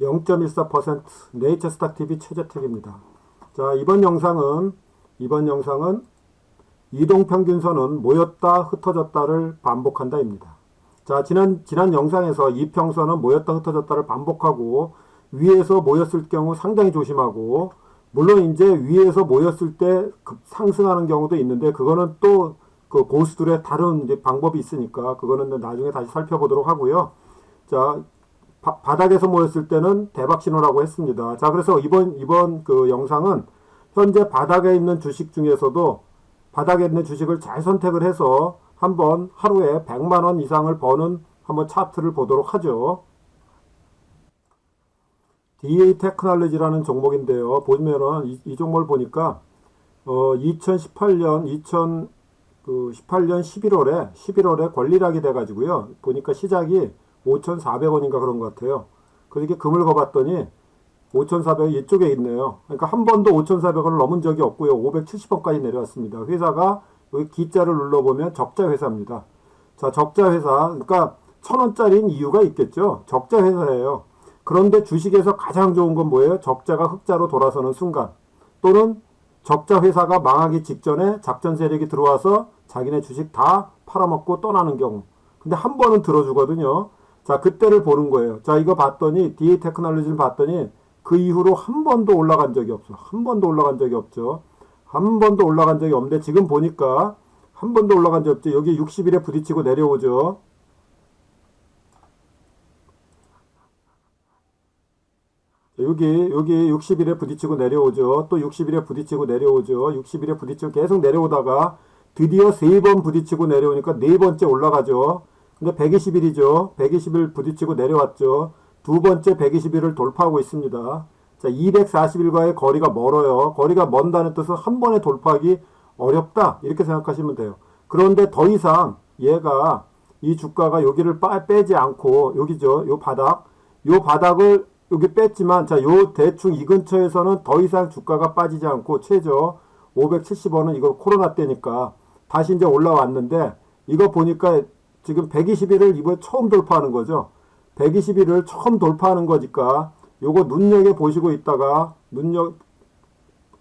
0.14% 네이처스탁 TV 최재택입니다. 자, 이번 영상은 이번 영상은 이동 평균선은 모였다 흩어졌다를 반복한다입니다. 자, 지난 지난 영상에서 이평선은 모였다 흩어졌다를 반복하고 위에서 모였을 경우 상당히 조심하고 물론 이제 위에서 모였을 때급 상승하는 경우도 있는데 그거는 또 그 고수들의 다른 방법이 있으니까 그거는 나중에 다시 살펴보도록 하고요. 자, 바, 바닥에서 모였을 때는 대박 신호라고 했습니다. 자, 그래서 이번 이번 그 영상은 현재 바닥에 있는 주식 중에서도 바닥에 있는 주식을 잘 선택을 해서 한번 하루에 100만 원 이상을 버는 한번 차트를 보도록 하죠. DA 테크놀로지라는 종목인데요. 보면은 이, 이 종목을 보니까 어 2018년 2018년 11월에 11월에 권리락이 돼 가지고요. 보니까 시작이 5,400원인가 그런 것 같아요. 그렇게 금을 거봤더니 5,400원 이쪽에 있네요. 그러니까 한 번도 5,400원을 넘은 적이 없고요. 570원까지 내려왔습니다. 회사가 여기 기자를 눌러보면 적자 회사입니다. 자, 적자 회사. 그러니까 천 원짜리인 이유가 있겠죠. 적자 회사예요. 그런데 주식에서 가장 좋은 건 뭐예요? 적자가 흑자로 돌아서는 순간. 또는 적자 회사가 망하기 직전에 작전 세력이 들어와서 자기네 주식 다 팔아먹고 떠나는 경우. 근데 한 번은 들어주거든요. 자, 그때를 보는 거예요. 자, 이거 봤더니, DA 테크놀로지를 봤더니, 그 이후로 한 번도 올라간 적이 없어. 한 번도 올라간 적이 없죠. 한 번도 올라간 적이 없는데, 지금 보니까, 한 번도 올라간 적이 없죠. 여기 60일에 부딪히고 내려오죠. 여기, 여기 60일에 부딪히고 내려오죠. 또 60일에 부딪히고 내려오죠. 60일에 부딪히고 계속 내려오다가 드디어 세 번 부딪히고 내려오니까 네 번째 올라가죠. 근데 120일이죠. 120일 부딪히고 내려왔죠. 두 번째 120일을 돌파하고 있습니다. 자, 240일과의 거리가 멀어요. 거리가 먼다는 뜻은 한 번에 돌파하기 어렵다. 이렇게 생각하시면 돼요. 그런데 더 이상 얘가 이 주가가 여기를 빠, 빼지 않고 여기죠. 요 바닥. 요 바닥을 여기 뺐지만 자, 요 대충 이 근처에서는 더 이상 주가가 빠지지 않고 최저 570원은 이거 코로나 때니까 다시 이제 올라왔는데 이거 보니까 지금 120일을 이번에 처음 돌파하는 거죠. 120일을 처음 돌파하는 거니까 요거 눈여겨 보시고 있다가 눈여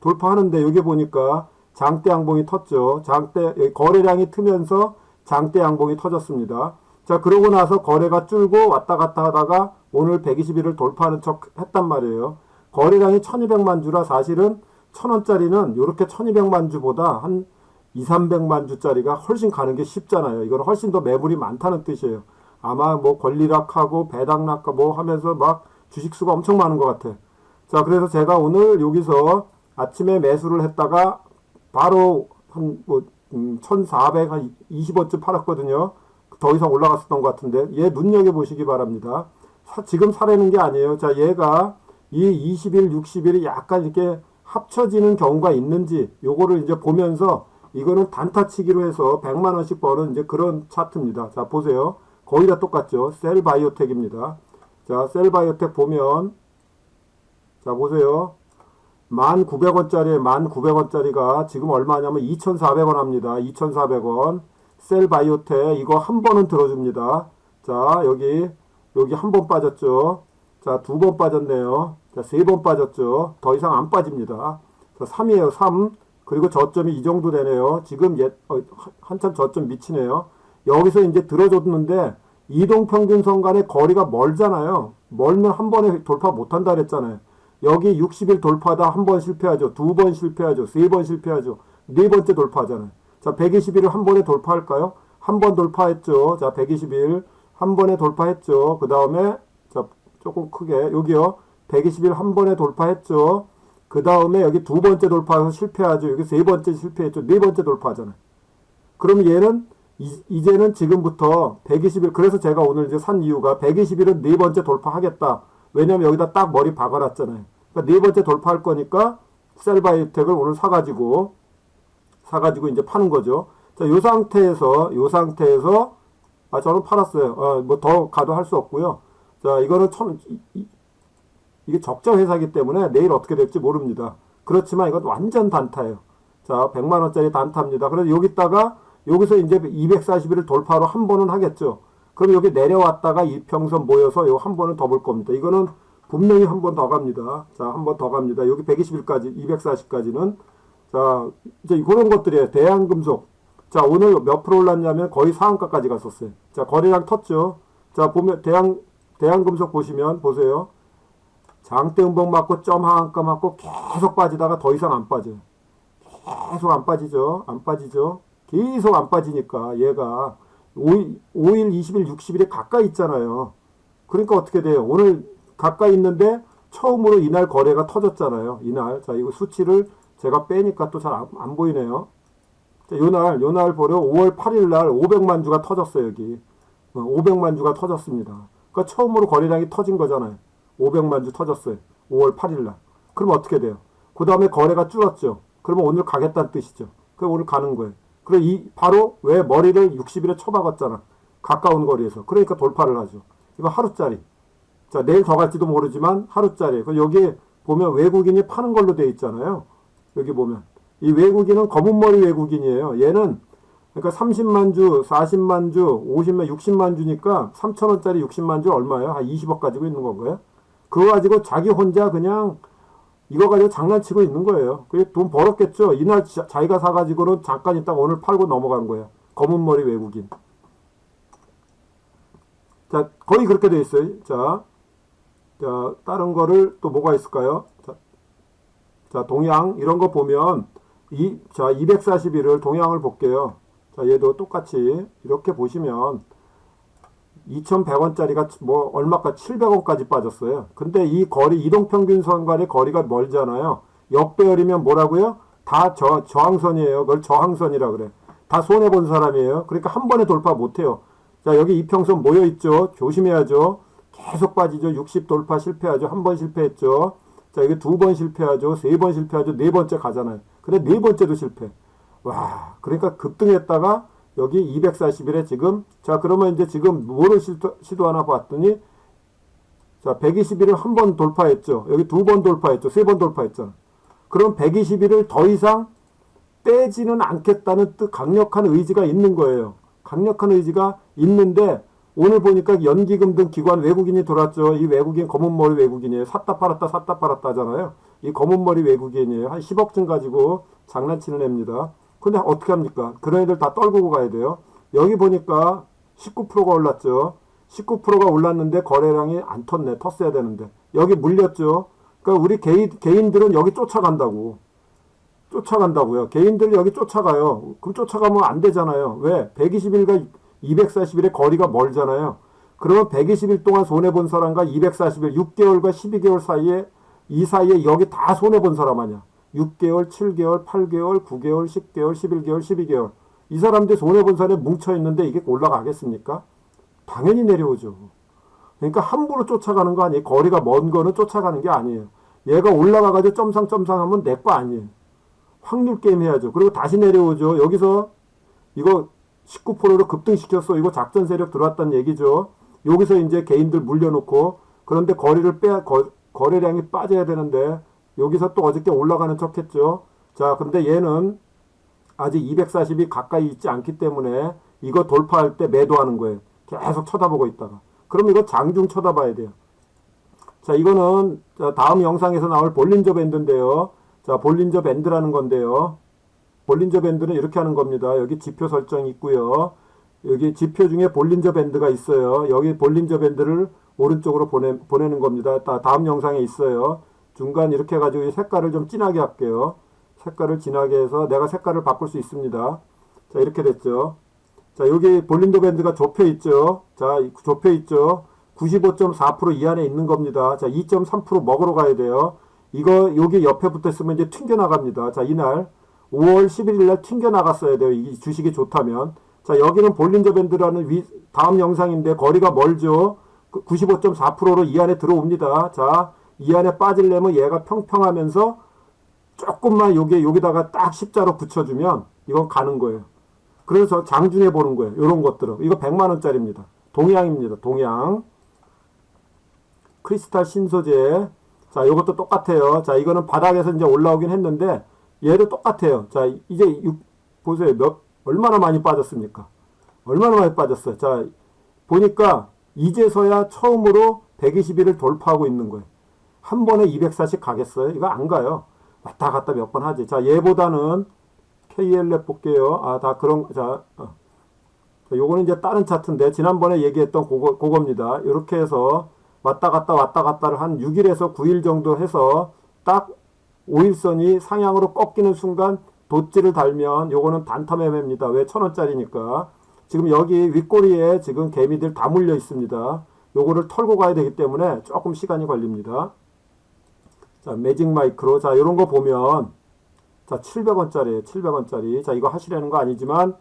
돌파하는데 여기 보니까 장대 양봉이 텄죠. 장대 예, 거래량이 트면서 장대 양봉이 터졌습니다. 자 그러고 나서 거래가 줄고 왔다 갔다 하다가 오늘 120일을 돌파하는 척 했단 말이에요. 거래량이 1200만 주라 사실은 1000원짜리는 이렇게 1200만 주보다 한 2, 300만 주짜리가 훨씬 가는 게 쉽잖아요. 이건 훨씬 더 매물이 많다는 뜻이에요. 아마 뭐 권리락하고 배당락하 뭐 하면서 막 주식수가 엄청 많은 것 같아. 자, 그래서 제가 오늘 여기서 아침에 매수를 했다가 바로 한뭐 음, 1,400, 한 20원쯤 팔았거든요. 더 이상 올라갔었던 것 같은데 얘 눈여겨 보시기 바랍니다. 사- 지금 사려는 게 아니에요. 자, 얘가 이 20일, 60일이 약간 이렇게 합쳐지는 경우가 있는지 요거를 이제 보면서 이거는 단타치기로 해서 100만 원씩 버는 이제 그런 차트입니다. 자, 보세요. 거의 다 똑같죠. 셀바이오텍입니다. 자, 셀바이오텍 보면 자, 보세요. 1,900원짜리 1,900원짜리가 지금 얼마냐면 2,400원 합니다. 2,400원. 셀바이오텍 이거 한 번은 들어줍니다. 자, 여기 여기 한 번 빠졌죠. 자, 두 번 빠졌네요. 자, 세 번 빠졌죠. 더 이상 안 빠집니다. 자, 3이에요. 3. 그리고 저점이 이 정도 되네요. 지금 예, 어, 한- 한참 저점 미치네요. 여기서 이제 들어줬는데 이동평균선 간의 거리가 멀잖아요. 멀면 한 번에 돌파 못한다 그랬잖아요. 여기 60일 돌파다 한 번 실패하죠. 두 번 실패하죠. 세 번 실패하죠. 네 번째 돌파하잖아요. 자, 120일을 한 번에 돌파할까요? 한 번 돌파했죠. 자, 120일 한 번에 돌파했죠. 그 다음에 자, 조금 크게 여기요. 120일 한 번에 돌파했죠. 그 다음에 여기 두 번째 돌파해서 실패하죠. 여기 세 번째 실패했죠. 네 번째 돌파하잖아요. 그럼 얘는 이, 제는 지금부터 120일 그래서 제가 오늘 이제 산 이유가 120일은 네 번째 돌파하겠다. 왜냐면 여기다 딱 머리 박아놨잖아요. 그러니까 네 번째 돌파할 거니까 셀바이텍을 오늘 사가지고 사가지고 이제 파는 거죠. 자, 요 상태에서 요 상태에서 아 저는 팔았어요. 어, 뭐더 가도 할 수 없고요. 자, 이거는 천 이게 적자 회사기 때문에 내일 어떻게 될지 모릅니다. 그렇지만 이건 완전 단타예요. 자, 100만 원짜리 단타입니다. 그래서 여기다가 여기서 이제 240일을 돌파로 한 번은 하겠죠. 그럼 여기 내려왔다가 이평선 모여서 요한 번은 더 볼 겁니다. 이거는 분명히 한 번 더 갑니다. 자, 한 번 더 갑니다. 여기 120일까지, 240까지는. 자, 이제 그런 것들이에요. 대한금속. 자, 오늘 몇 프로 올랐냐면 거의 상한가까지 갔었어요. 자, 거래량 텄죠. 자, 보면 대한, 대한금속 보시면, 보세요. 장대 음봉 맞고 점 하한가 맞고 계속 빠지다가 더 이상 안 빠져요. 계속 안 빠지죠. 안 빠지죠. 계속 안 빠지니까 얘가 5일, 5일 20일, 60일에 가까이 있잖아요. 그러니까 어떻게 돼요? 오늘 가까이 있는데 처음으로 이날 거래가 터졌잖아요. 이날. 자, 이거 수치를 제가 빼니까 또 잘 안 보이네요. 자, 요날, 요날 보려 5월 8일 날 500만 주가 터졌어요, 여기. 어, 500만 주가 터졌습니다. 그러니까 처음으로 거래량이 터진 거잖아요. 500만 주 터졌어요. 5월 8일 날. 그럼 어떻게 돼요? 그 다음에 거래가 줄었죠. 그러면 오늘 가겠다는 뜻이죠. 그럼 오늘 가는 거예요. 그리고 이, 바로 왜 머리를 60일에 쳐박았잖아. 가까운 거리에서. 그러니까 돌파를 하죠. 이거 하루짜리. 자, 내일 더 갈지도 모르지만 하루짜리. 그 여기 보면 외국인이 파는 걸로 돼 있잖아요. 여기 보면. 이 외국인은 검은 머리 외국인이에요. 얘는 그러니까 30만 주, 40만 주, 50만, 60만 주니까 3천 원짜리 60만 주 얼마예요? 한 20억 가지고 있는 건가요? 그거 가지고 자기 혼자 그냥 이거 가지고 장난치고 있는 거예요. 그게 돈 벌었겠죠. 이날 자, 자기가 사가지고는 잠깐 있다가 오늘 팔고 넘어간 거예요. 검은 머리 외국인. 자, 거의 그렇게 돼 있어요. 자, 자, 다른 거를 또 뭐가 있을까요? 자, 자, 동양 이런 거 보면 이, 자, 241을 동양을 볼게요. 자, 얘도 똑같이 이렇게 보시면 2,100원짜리가 뭐 얼마까 700원까지 빠졌어요. 근데 이 거리 이동평균선 간의 거리가 멀잖아요. 역배열이면 뭐라고요? 다 저, 저항선이에요. 그걸 저항선이라 그래. 다 손해 본 사람이에요. 그러니까 한 번에 돌파 못 해요. 자, 여기 이평선 모여 있죠. 조심해야죠. 계속 빠지죠. 60 돌파 실패하죠. 한 번 실패했죠. 자, 여기 두 번 실패하죠. 세 번 실패하죠. 네 번째 가잖아요. 근데 네 번째도 실패. 와, 그러니까 급등했다가 여기 241에 지금 자 그러면 이제 지금 뭐를 시도, 시도 하나 봤더니 자 121을 한 번 돌파했죠. 여기 두 번 돌파했죠. 세 번 돌파했잖아. 그럼 121을 더 이상 빼지는 않겠다는 뜻 강력한 의지가 있는 거예요. 강력한 의지가 있는데 오늘 보니까 연기금 등 기관 외국인이 돌았죠. 이 외국인 검은 머리 외국인이에요. 샀다 팔았다 샀다 팔았다 하잖아요. 이 검은 머리 외국인이에요. 한 10억쯤 가지고 장난치는 애입니다. 근데 어떻게 합니까? 그런 애들 다 떨구고 가야 돼요. 여기 보니까 19%가 올랐죠. 19%가 올랐는데 거래량이 안 텄네. 텄어야 되는데. 여기 물렸죠. 그러니까 우리 개인, 개인들은 여기 쫓아간다고. 쫓아간다고요. 개인들 여기 쫓아가요. 그럼 쫓아가면 안 되잖아요. 왜? 120일과 240일의 거리가 멀잖아요. 그러면 120일 동안 손해본 사람과 240일, 6개월과 12개월 사이에 이 사이에 여기 다 손해본 사람 아니야. 6개월, 7개월, 8개월, 9개월, 10개월, 11개월, 12개월. 이 사람들 손해본 사람이 뭉쳐있는데 이게 올라가겠습니까? 당연히 내려오죠. 그러니까 함부로 쫓아가는 거 아니에요. 거리가 먼 거는 쫓아가는 게 아니에요. 얘가 올라가가지고 점상 점상 하면 내 거 아니에요. 확률 게임 해야죠. 그리고 다시 내려오죠. 여기서 이거 19%로 급등시켰어. 이거 작전 세력 들어왔다는 얘기죠. 여기서 이제 개인들 물려놓고 그런데 거리를 빼 거, 거래량이 빠져야 되는데 여기서 또 어저께 올라가는 척 했죠. 자, 근데 얘는 아직 240이 가까이 있지 않기 때문에 이거 돌파할 때 매도하는 거예요. 계속 쳐다보고 있다가. 그럼 이거 장중 쳐다봐야 돼요. 자, 이거는 자, 다음 영상에서 나올 볼린저 밴드인데요. 자, 볼린저 밴드라는 건데요. 볼린저 밴드는 이렇게 하는 겁니다. 여기 지표 설정이 있고요. 여기 지표 중에 볼린저 밴드가 있어요. 여기 볼린저 밴드를 오른쪽으로 보내, 보내는 겁니다. 다, 다음 영상에 있어요. 중간 이렇게 해가지고 이 색깔을 좀 진하게 할게요. 색깔을 진하게 해서 내가 색깔을 바꿀 수 있습니다. 자, 이렇게 됐죠. 자, 여기 볼린더 밴드가 좁혀 있죠. 자, 좁혀 있죠. 95.4%이 안에 있는 겁니다. 자, 2.3% 먹으러 가야 돼요. 이거 여기 옆에 붙어 있으면 이제 튕겨 나갑니다. 자, 이날 5월 11일 날 튕겨 나갔어야 돼요. 이 주식이 좋다면. 자, 여기는 볼린저 밴드라는 위, 다음 영상인데 거리가 멀죠. 95.4%로 이 안에 들어옵니다. 자, 이 안에 빠지려면 얘가 평평하면서 조금만 여기 여기다가 딱 십자로 붙여주면 이건 가는 거예요. 그래서 장중에 보는 거예요. 이런 것들은 이거 100만 원짜리입니다. 동양입니다. 동양 크리스탈 신소재. 자, 이것도 똑같아요. 자, 이거는 바닥에서 이제 올라오긴 했는데 얘도 똑같아요. 자, 이제 육, 보세요. 몇 얼마나 많이 빠졌습니까? 얼마나 많이 빠졌어요. 자, 보니까 이제서야 처음으로 120일을 돌파하고 있는 거예요. 한 번에 240 가겠어요? 이거 안 가요. 왔다 갔다 몇 번 하지. 자, 얘보다는 KLF 볼게요. 아, 다 그런, 자, 어. 자, 요거는 이제 다른 차트인데, 지난번에 얘기했던 그거, 그겁니다. 이렇게 해서 왔다 갔다 왔다 갔다를 한 6일에서 9일 정도 해서 딱 5일선이 상향으로 꺾이는 순간 도찌를 달면 요거는 단타 매매입니다. 왜 천원짜리니까. 지금 여기 윗꼬리에 지금 개미들 다 물려 있습니다. 요거를 털고 가야 되기 때문에 조금 시간이 걸립니다. 자, 매직 마이크로. 자, 요런 거 보면 자, 700원짜리에요. 700원짜리. 자, 이거 하시려는 거 아니지만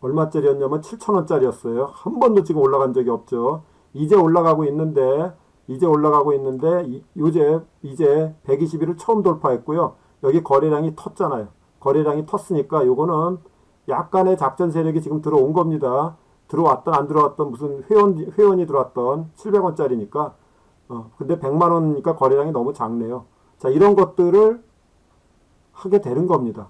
얼마짜리였냐면 7,000원짜리였어요. 한 번도 지금 올라간 적이 없죠. 이제 올라가고 있는데 이제 올라가고 있는데 이, 요제 이제 120일을 처음 돌파했고요. 여기 거래량이 텄잖아요. 거래량이 텄으니까 요거는 약간의 작전 세력이 지금 들어온 겁니다. 들어왔던 안 들어왔던 무슨 회원 회원이 들어왔던 700원짜리니까 어 근데 100만 원이니까 거래량이 너무 작네요. 자 이런 것들을 하게 되는 겁니다.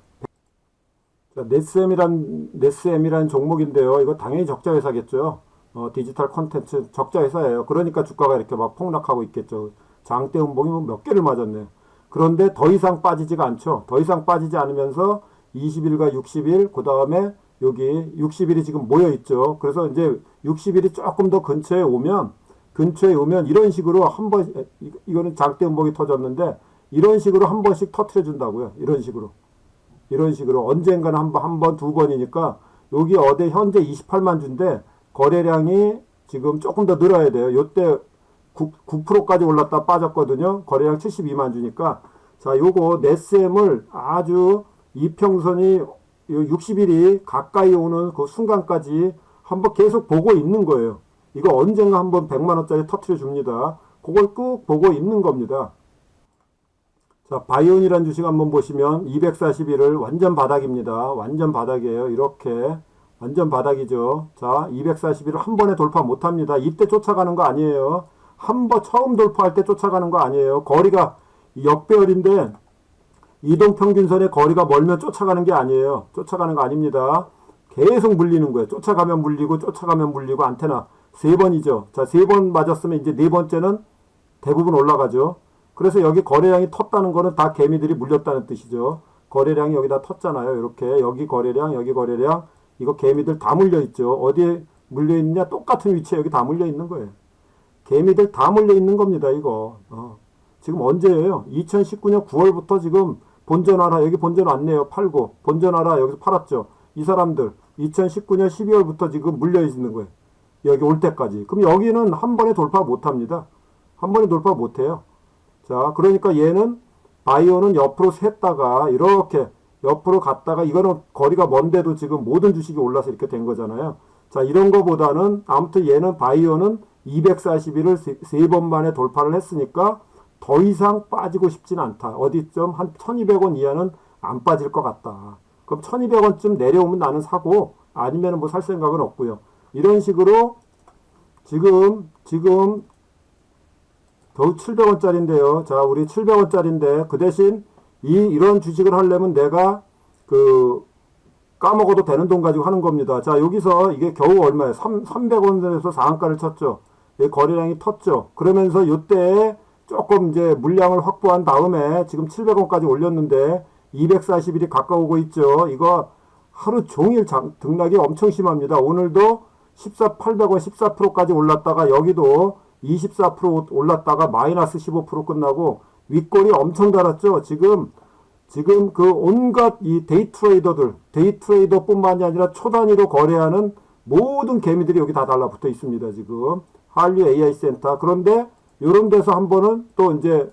자, 네스엠이란 네스엠이란 종목인데요. 이거 당연히 적자 회사겠죠. 어, 디지털 콘텐츠 적자 회사예요. 그러니까 주가가 이렇게 막 폭락하고 있겠죠. 장대 음봉이 뭐몇 개를 맞았네요. 그런데 더 이상 빠지지가 않죠. 더 이상 빠지지 않으면서 20일과 60일, 그 다음에 여기 60일이 지금 모여 있죠. 그래서 이제 60일이 조금 더 근처에 오면, 근처에 오면 이런 식으로 한 번, 이- 이거는 장대 음봉이 터졌는데, 이런 식으로 한 번씩 터트려 준다고요. 이런 식으로. 이런 식으로 언젠가는 한 번, 한 번, 두 번이니까 여기 어제 현재 28만 주인데 거래량이 지금 조금 더 늘어야 돼요. 요때 9, 9%까지 올랐다 빠졌거든요. 거래량 72만 주니까 자, 요거 네스엠을 아주 이평선이 60일이 가까이 오는 그 순간까지 한번 계속 보고 있는 거예요. 이거 언젠가 한번 100만 원짜리 터트려 줍니다. 그걸 꾹 보고 있는 겁니다. 자, 바이온이라는 주식 한번 보시면 241을 완전 바닥입니다. 완전 바닥이에요. 이렇게 완전 바닥이죠. 자, 241을 한 번에 돌파 못 합니다. 이때 쫓아가는 거 아니에요. 한 번 처음 돌파할 때 쫓아가는 거 아니에요. 거리가 역배열인데 이동 평균선의 거리가 멀면 쫓아가는 게 아니에요. 쫓아가는 거 아닙니다. 계속 물리는 거예요. 쫓아가면 물리고 쫓아가면 물리고 안테나 세 번이죠. 자, 세 번 맞았으면 이제 네 번째는 대부분 올라가죠. 그래서 여기 거래량이 텄다는 거는 다 개미들이 물렸다는 뜻이죠. 거래량이 여기다 텄잖아요. 이렇게 여기 거래량, 여기 거래량, 이거 개미들 다 물려 있죠. 어디에 물려 있느냐? 똑같은 위치에 여기 다 물려 있는 거예요. 개미들 다 물려 있는 겁니다. 이거. 어. 지금 언제예요? 2019년 9월부터 지금 본전하라 여기 본전 왔네요. 팔고 본전하라 여기서 팔았죠. 이 사람들 2019년 12월부터 지금 물려 있는 거예요. 여기 올 때까지. 그럼 여기는 한 번에 돌파 못 합니다. 한 번에 돌파 못 해요. 자, 그러니까 얘는 바이오는 옆으로 샜다가 이렇게 옆으로 갔다가 이거는 거리가 먼데도 지금 모든 주식이 올라서 이렇게 된 거잖아요. 자, 이런 거보다는 아무튼 얘는 바이오는 241을 세, 세번 만에 돌파를 했으니까 더 이상 빠지고 싶진 않다. 어디쯤 한 1200원 이하는 안 빠질 것 같다. 그럼 1200원쯤 내려오면 나는 사고 아니면 뭐 살 생각은 없고요. 이런 식으로 지금 지금 겨우 700원짜리인데요. 자, 우리 700원짜리인데 그 대신 이 이런 주식을 하려면 내가 그 까먹어도 되는 돈 가지고 하는 겁니다. 자, 여기서 이게 겨우 얼마예요? 3, 300원에서 상한가를 쳤죠. 이 거래량이 텄죠. 그러면서 요때 조금 이제 물량을 확보한 다음에 지금 700원까지 올렸는데 240일이 가까우고 있죠. 이거 하루 종일 장, 등락이 엄청 심합니다. 오늘도 14, 800원 14%까지 올랐다가 여기도 24% 올랐다가 마이너스 15% 끝나고 윗골이 엄청 달았죠. 지금 지금 그 온갖 이 데이 트레이더들, 데이 트레이더뿐만이 아니라 초단위로 거래하는 모든 개미들이 여기 다 달라붙어 있습니다. 지금 한류 AI 센터. 그런데 이런 데서 한 번은 또 이제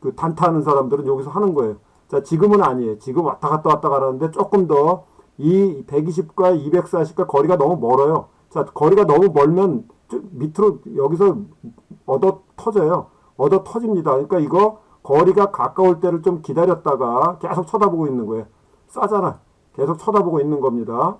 그 단타하는 사람들은 여기서 하는 거예요. 자, 지금은 아니에요. 지금 왔다 갔다 왔다 가라는데 조금 더 이 120과 240과 거리가 너무 멀어요. 자, 거리가 너무 멀면 좀 밑으로 여기서 얻어 터져요. 얻어 터집니다. 그러니까 이거 거리가 가까울 때를 좀 기다렸다가 계속 쳐다보고 있는 거예요. 싸잖아. 계속 쳐다보고 있는 겁니다.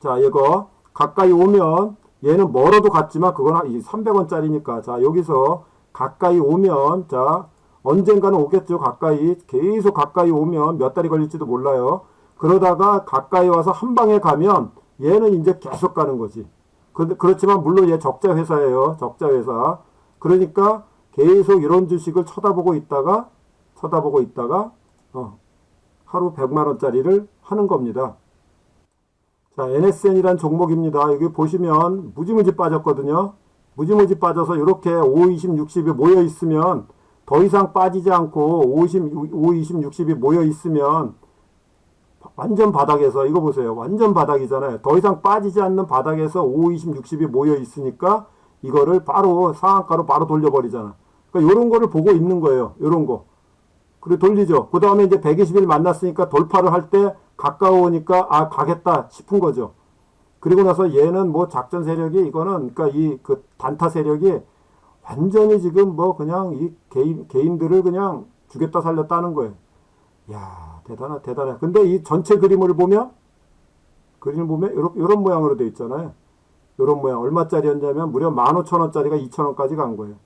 자, 이거 가까이 오면 얘는 멀어도 갔지만 그건 300원짜리니까 자, 여기서 가까이 오면 자, 언젠가는 오겠죠. 가까이 계속 가까이 오면 몇 달이 걸릴지도 몰라요. 그러다가 가까이 와서 한 방에 가면 얘는 이제 계속 가는 거지. 근데 그렇지만 물론 얘 적자 회사예요. 적자 회사. 그러니까 계속 이런 주식을 쳐다보고 있다가 쳐다보고 있다가 어, 하루 100만 원짜리를 하는 겁니다. 자, NSN이란 종목입니다. 여기 보시면 무지무지 빠졌거든요. 무지무지 빠져서 이렇게 5, 20, 60이 모여 있으면 더 이상 빠지지 않고 50, 5, 20, 60이 모여 있으면 완전 바닥에서 이거 보세요. 완전 바닥이잖아요. 더 이상 빠지지 않는 바닥에서 5, 20, 60이 모여 있으니까 이거를 바로 상한가로 바로 돌려버리잖아. 그러니까 이런 거를 보고 있는 거예요. 이런 거. 그리고 돌리죠. 그 다음에 이제 120일 만났으니까 돌파를 할 때 가까우니까 아 가겠다 싶은 거죠. 그리고 나서 얘는 뭐 작전 세력이 이거는 그러니까 이 그 단타 세력이 완전히 지금 뭐 그냥 이 개인 개인들을 그냥 죽였다 살렸다 하는 거예요. 야 대단하 대단해. 근데 이 전체 그림을 보면 그림을 보면 요런, 요런 모양으로 돼 있잖아요. 요런 모양 얼마짜리였냐면 무려 15,000원짜리가 2,000원까지 간 거예요.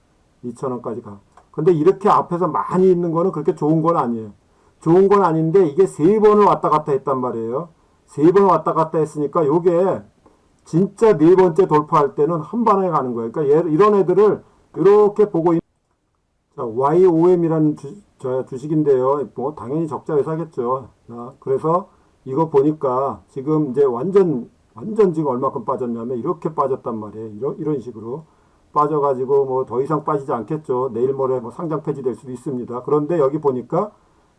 2,000원까지 가. 근데 이렇게 앞에서 많이 있는 거는 그렇게 좋은 건 아니에요. 좋은 건 아닌데 이게 세 번을 왔다 갔다 했단 말이에요. 세 번 왔다 갔다 했으니까 요게 진짜 네 번째 돌파할 때는 한 번에 가는 거예요. 그러니까 얘, 이런 애들을 이렇게 보고 있... 자, YOM이라는 주, 저 주식인데요. 뭐 당연히 적자 회사겠죠. 자, 그래서 이거 보니까 지금 이제 완전 완전 지금 얼마큼 빠졌냐면 이렇게 빠졌단 말이에요. 이런 이런 식으로 빠져가지고 뭐 더 이상 빠지지 않겠죠. 내일 모레 뭐 상장 폐지될 수도 있습니다. 그런데 여기 보니까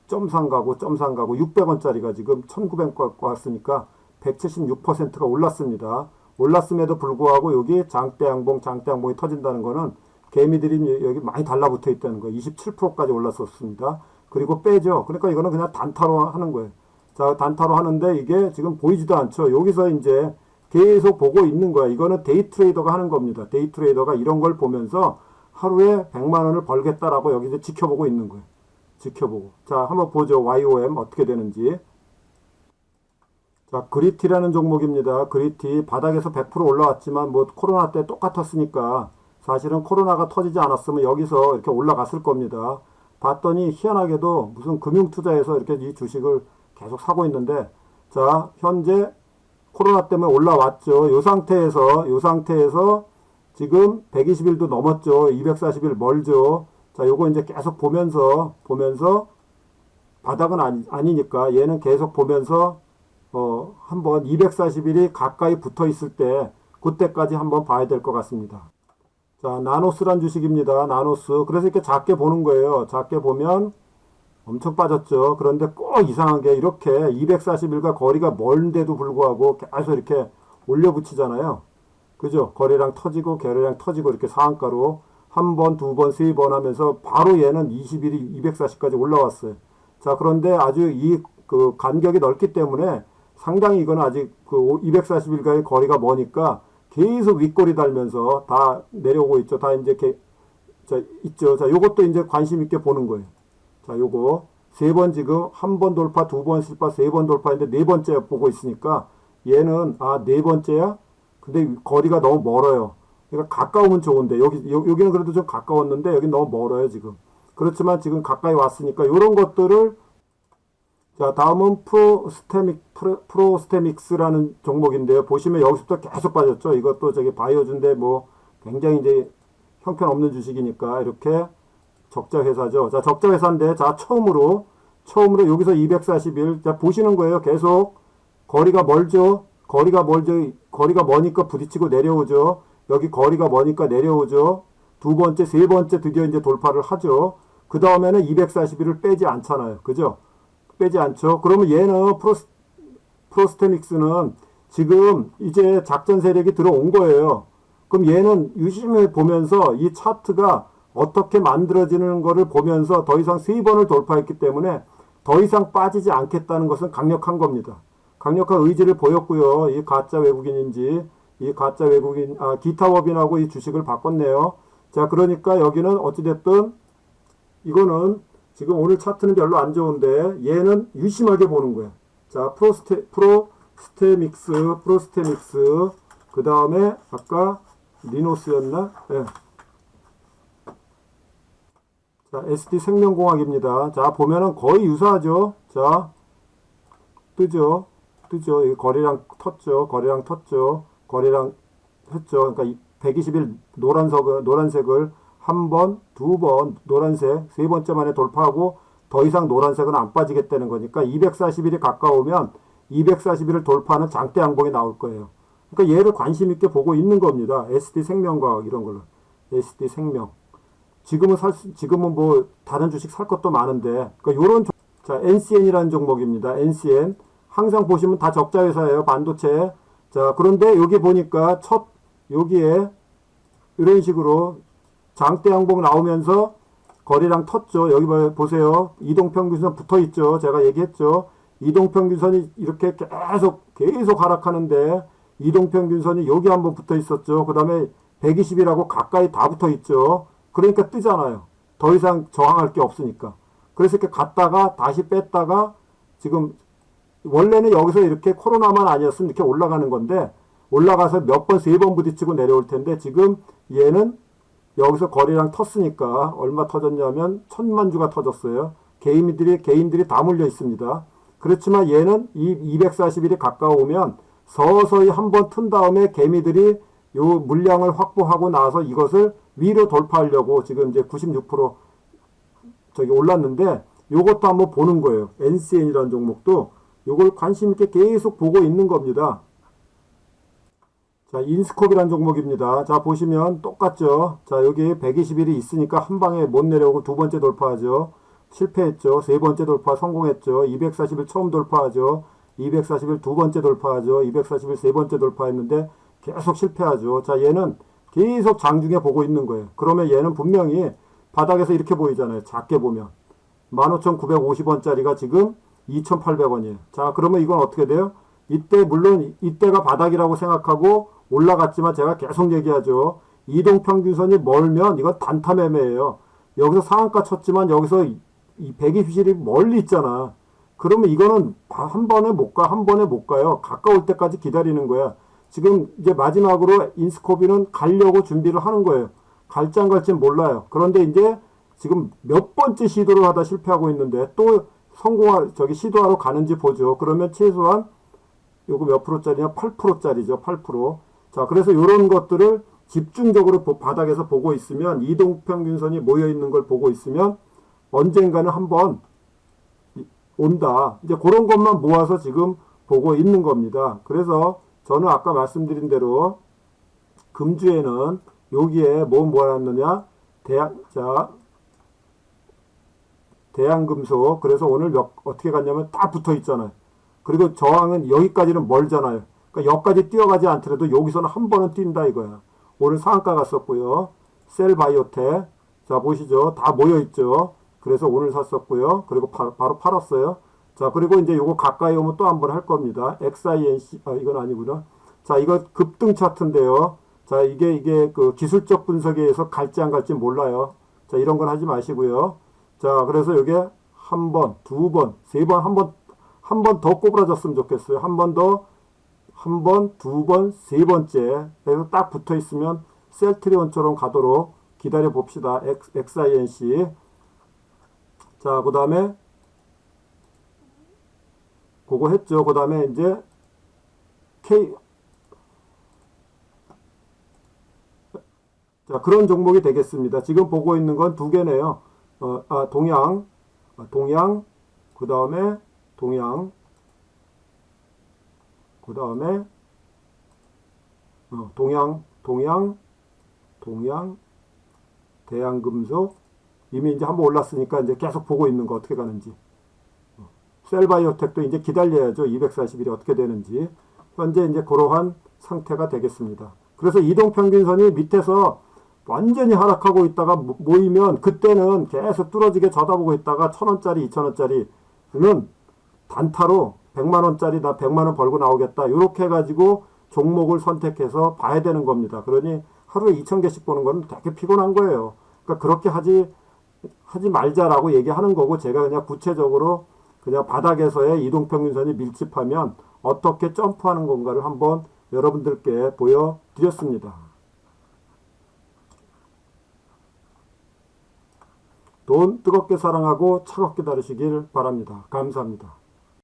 점상 가고 점상 가고 600원짜리가 지금 1900원 왔으니까 176%가 올랐습니다. 올랐음에도 불구하고 여기 장대 양봉 장대 양봉이 터진다는 거는 개미들이 여기 많이 달라붙어 있다는 거예요. 27%까지 올랐었습니다. 그리고 빼죠. 그러니까 이거는 그냥 단타로 하는 거예요. 자, 단타로 하는데 이게 지금 보이지도 않죠. 여기서 이제 계속 보고 있는 거야. 이거는 데이 트레이더가 하는 겁니다. 데이 트레이더가 이런 걸 보면서 하루에 100만 원을 벌겠다라고 여기서 지켜보고 있는 거예요. 지켜보고. 자, 한번 보죠. YOM 어떻게 되는지. 자, 그리티라는 종목입니다. 그리티 바닥에서 100% 올라왔지만 뭐 코로나 때 똑같았으니까 사실은 코로나가 터지지 않았으면 여기서 이렇게 올라갔을 겁니다. 봤더니 희한하게도 무슨 금융 투자에서 이렇게 이 주식을 계속 사고 있는데 자, 현재 코로나 때문에 올라왔죠. 요 상태에서 요 상태에서 지금 120일도 넘었죠. 240일 멀죠. 자, 요거 이제 계속 보면서 보면서 바닥은 아니, 아니니까 얘는 계속 보면서 어, 한번 240일이 가까이 붙어 있을 때 그때까지 한번 봐야 될 것 같습니다. 자, 나노스란 주식입니다. 나노스. 그래서 이렇게 작게 보는 거예요. 작게 보면 엄청 빠졌죠. 그런데 꼭 이상한 게 이렇게 241과 거리가 멀는데도 불구하고 계속 이렇게 올려 붙이잖아요. 그죠? 거래량 터지고 거래량 터지고 이렇게 상한가로 한 번, 두 번, 세 번 하면서 바로 얘는 20일이 240까지 올라왔어요. 자, 그런데 아주 이 그 간격이 넓기 때문에 상당히 이거는 아직 그 240일간의 거리가 머니까 계속 윗꼬리 달면서 다 내려오고 있죠. 다 이제 이렇게 자, 있죠. 자, 요것도 이제 관심 있게 보는 거예요. 자, 요거 세 번 지금 한 번 돌파, 두 번 실파, 세 번 돌파인데 네 번째 보고 있으니까 얘는 아, 네 번째야? 근데 거리가 너무 멀어요. 그러니까 가까우면 좋은데 여기 여, 여기는 그래도 좀 가까웠는데 여기 너무 멀어요, 지금. 그렇지만 지금 가까이 왔으니까 요런 것들을 자, 다음은 프로스테믹, 프로, 프로 스테믹스라는 종목인데요. 보시면 여기서부터 계속 빠졌죠. 이것도 저기 바이오주인데 뭐 굉장히 이제 형편없는 주식이니까 이렇게 적자 회사죠. 자, 적자 회사인데 자, 처음으로 처음으로 여기서 241. 자, 보시는 거예요. 계속 거리가 멀죠. 거리가 멀죠. 거리가 머니까 부딪히고 내려오죠. 여기 거리가 머니까 내려오죠. 두 번째, 세 번째 드디어 이제 돌파를 하죠. 그 다음에는 241을 빼지 않잖아요. 그죠? 빼지 않죠. 그러면 얘는 프로스, 프로스테믹스는 지금 이제 작전 세력이 들어온 거예요. 그럼 얘는 유심히 보면서 이 차트가 어떻게 만들어지는 것을 보면서 더 이상 세 번을 돌파했기 때문에 더 이상 빠지지 않겠다는 것은 강력한 겁니다. 강력한 의지를 보였고요. 이 가짜 외국인인지 이 가짜 외국인 아 기타법인하고 이 주식을 바꿨네요. 자 그러니까 여기는 어찌됐든 이거는 지금 오늘 차트는 별로 안 좋은데 얘는 유심하게 보는 거야. 자 프로스테 프로스테믹스 프로스테믹스 그 다음에 아까 리노스였나? 예. 자, SD 생명공학입니다. 자, 보면은 거의 유사하죠? 자, 뜨죠? 뜨죠? 이 거리랑 텄죠? 거리랑 텄죠? 거리랑 했죠? 그러니까 120일 노란색을, 노란색을 한 번, 두 번 노란색, 세 번째 만에 돌파하고 더 이상 노란색은 안 빠지겠다는 거니까 240일이 가까우면 241을 돌파하는 장대 양봉이 나올 거예요. 그러니까 얘를 관심 있게 보고 있는 겁니다. SD 생명과학 이런 걸로. SD 생명. 지금은 살 수- 지금은 뭐 다른 주식 살 것도 많은데 그러니까 요런 종- 자 NCN이라는 종목입니다. NCN 항상 보시면 다 적자 회사예요. 반도체. 자 그런데 여기 보니까 첫 여기에 이런 식으로 장대 양봉 나오면서 거리랑 텄죠. 여기 봐- 보세요. 이동평균선 붙어 있죠. 제가 얘기했죠. 이동평균선이 이렇게 계속 계속 하락하는데 이동평균선이 여기 한번 붙어 있었죠. 그 다음에 120이라고 가까이 다 붙어 있죠. 그러니까 뜨잖아요. 더 이상 저항할 게 없으니까. 그래서 이렇게 갔다가 다시 뺐다가 지금 원래는 여기서 이렇게 코로나만 아니었으면 이렇게 올라가는 건데 올라가서 몇 번, 세 번 부딪히고 내려올 텐데 지금 얘는 여기서 거리랑 텄으니까 얼마 터졌냐면 천만 주가 터졌어요. 개인들이 개인들이 다 몰려 있습니다. 그렇지만 얘는 이 240일이 가까우면 서서히 한번 튼 다음에 개미들이 요 물량을 확보하고 나서 이것을 위로 돌파하려고 지금 이제 96% 저기 올랐는데 요것도 한번 보는 거예요. NCN이라는 종목도 요걸 관심 있게 계속 보고 있는 겁니다. 자, 인스콥이라는 종목입니다. 자, 보시면 똑같죠. 자, 여기 120일이 있으니까 한 방에 못 내려오고 두 번째 돌파하죠. 실패했죠. 세 번째 돌파 성공했죠. 240일 처음 돌파하죠. 240일 두 번째 돌파하죠. 240일 세 번째 돌파했는데 계속 실패하죠. 자, 얘는 계속 장중에 보고 있는 거예요. 그러면 얘는 분명히 바닥에서 이렇게 보이잖아요. 작게 보면. 15,950원짜리가 지금 2,800원이에요. 자, 그러면 이건 어떻게 돼요? 이때, 물론 이때가 바닥이라고 생각하고 올라갔지만 제가 계속 얘기하죠. 이동평균선이 멀면 이건 단타 매매예요. 여기서 상한가 쳤지만 여기서 이 120일이 멀리 있잖아. 그러면 이거는 한 번에 못 가, 한 번에 못 가요. 가까울 때까지 기다리는 거야. 지금 이제 마지막으로 인스코비는 가려고 준비를 하는 거예요. 갈지 안 갈지 몰라요. 그런데 이제 지금 몇 번째 시도를 하다 실패하고 있는데 또 성공할, 저기 시도하러 가는지 보죠. 그러면 최소한 요거 몇 프로짜리냐? 8%짜리죠. 8%. 자, 그래서 이런 것들을 집중적으로 보- 바닥에서 보고 있으면 이동평균선이 모여 있는 걸 보고 있으면 언젠가는 한번 이- 온다. 이제 그런 것만 모아서 지금 보고 있는 겁니다. 그래서 저는 아까 말씀드린 대로 금주에는 여기에 뭐 모아놨느냐? 대양, 자, 대양금속. 그래서 오늘 몇, 어떻게 갔냐면 다 붙어 있잖아요. 그리고 저항은 여기까지는 멀잖아요. 그러니까 여기까지 뛰어가지 않더라도 여기서는 한 번은 뛴다 이거야. 오늘 상한가 갔었고요. 셀바이오텍. 자, 보시죠. 다 모여있죠. 그래서 오늘 샀었고요. 그리고 바, 로 팔았어요. 자, 그리고 이제 요거 가까이 오면 또 한 번 할 겁니다. XINC, 아, 이건 아니구나. 자, 이거 급등 차트인데요. 자, 이게, 이게 그 기술적 분석에 의해서 갈지 안 갈지 몰라요. 자, 이런 건 하지 마시고요. 자, 그래서 요게 한 번, 두 번, 세 번, 한 번, 한 번 더 꼬부라졌으면 좋겠어요. 한 번 더, 한 번, 두 번, 세 번째. 그래서 딱 붙어 있으면 셀트리온처럼 가도록 기다려 봅시다. XINC. 자, 그 다음에, 그거 했죠. 그 다음에 이제, K, 자, 그런 종목이 되겠습니다. 지금 보고 있는 건 두 개네요. 어, 아, 동양, 아, 동양, 그 다음에 동양, 그 다음에 어, 동양, 동양, 동양, 대양금속 이미 이제 한번 올랐으니까 이제 계속 보고 있는 거 어떻게 가는지. 어, 셀바이오텍도 이제 기다려야죠. 240일이 어떻게 되는지. 현재 이제 그러한 상태가 되겠습니다. 그래서 이동평균선이 밑에서 완전히 하락하고 있다가 모- 모이면 그때는 계속 뚫어지게 쳐다보고 있다가 천원짜리, 이천원짜리는 단타로 100만 원짜리 나 100만 원 벌고 나오겠다. 이렇게 해가지고 종목을 선택해서 봐야 되는 겁니다. 그러니 하루에 2,000개씩 보는 건 되게 피곤한 거예요. 그러니까 그렇게 하지, 하지 말자라고 얘기하는 거고 제가 그냥 구체적으로 그냥 바닥에서의 이동평균선이 밀집하면 어떻게 점프하는 건가를 한번 여러분들께 보여드렸습니다. 돈 뜨겁게 사랑하고 차갑게 다루시길 바랍니다. 감사합니다.